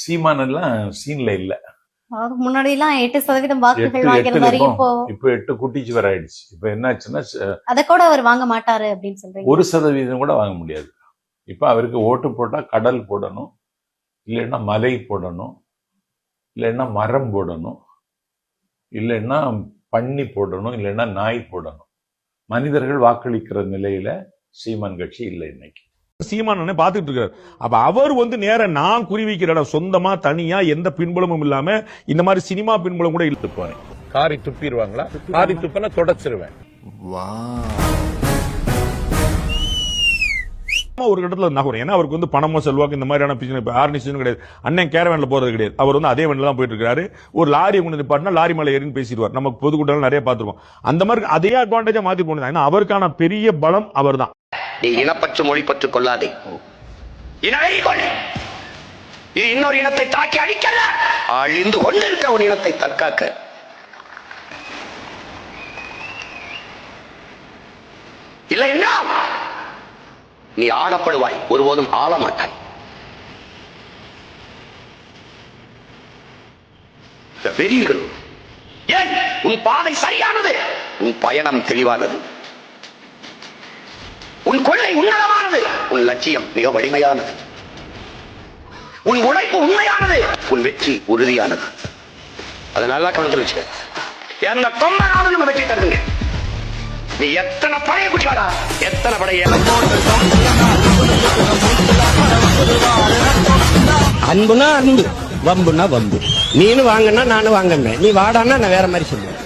சீமான் எல்லாம் சீன்ல இல்ல. முன்னாடி எல்லாம் எட்டு சதவீதம் வாக்குகள் இப்போ இப்போ எட்டு குட்டிச்சு வர ஆயிடுச்சு. இப்ப என்னாச்சுன்னா அத கூட அவர் வாங்க மாட்டாரு அப்படின்னு சொல்றீங்க. ஒரு சதவீதம் கூட வாங்க முடியாது. இப்ப அவருக்கு ஓட்டு போட்டா கடல் போடணும் இல்லைன்னா மலை போடணும் இல்லைன்னா மரம் போடணும் இல்லைன்னா பன்னி போடணும் இல்லைன்னா நாய் போடணும். மனிதர்கள் வாக்களிக்கிற நிலையில சீமான் கட்சி இல்லை இன்னைக்கு. சீமானே பாத்துட்டு இருக்காரு. அப்ப அவர் வந்து நேர நான் குறி வைக்கிற இடம் சொந்தமா தனியா எந்த பின்புலமும் இல்லாம இந்த மாதிரி சினிமா பின்புலம் கூட இழுத்து துப்புவேன் காரி துப்பிடுவாங்களா? காரி துப்பினா தொடச்சிருவேன். ஒரு இடத்துல நகரும் ஏன்னா அவருக்கு வந்து பணமோ செல்வாக்கு இந்த மாதிரியான பிரச்சனை இப்ப ஆர்னிஷன் கிடையாது. அண்ணன் கேரவேன்ல போறது கிடையாது. அவர் வந்து அதே வண்டில தான் போயிட்டு இருக்காரு. ஒரு லாரி கொண்டு நிப்பாட்டினா லாரி மேல ஏறின்னு பேசிடுவார். நமக்கு பொதுக்கூட்டம் நிறைய பார்த்திருக்கோம். அந்த மாதிரி அதே அட்வான்டேஜா மாத்தி போனது ஏன்னா அவருக்கான பெரிய பலம் அவர்தான். நீ இனப்பற்று மொழிப்பற்று கொள்ளாதே. இனவை கொள். இது இன்னொரு இனத்தை தாக்கி அழிக்கல அழிந்து கொண்டிருக்க ஒரு இனத்தை தற்காக்க. இல்லை என்ன நீ ஆளப்படுவாய் ஒருபோதும் ஆள மாட்டாய் வெரி குட் ஏன்? உன் பாதை சரியானது. உன் பயணம் தெளிவானது. உன் கொள்கை உன்னதமானது. உன் லட்சியம் மிக வலிமையானது. உன் உழைப்பு உண்மையானது. உன் வெற்றி உறுதியானது. அதை நல்லா கவனத்தில் வச்சுக்க. எந்த தொண்டனாலும் நம்ம வெற்றி தருங்க நீ எத்தனை படைய குடிக்காடா? எத்தனை படைய அன்புனா அன்பு வம்புனா வம்பு. நீனு வாங்கன்னா நானும் வாங்கண்ணே நீ வாடான்னா நான் வேற மாதிரி சொல்லுவேன்.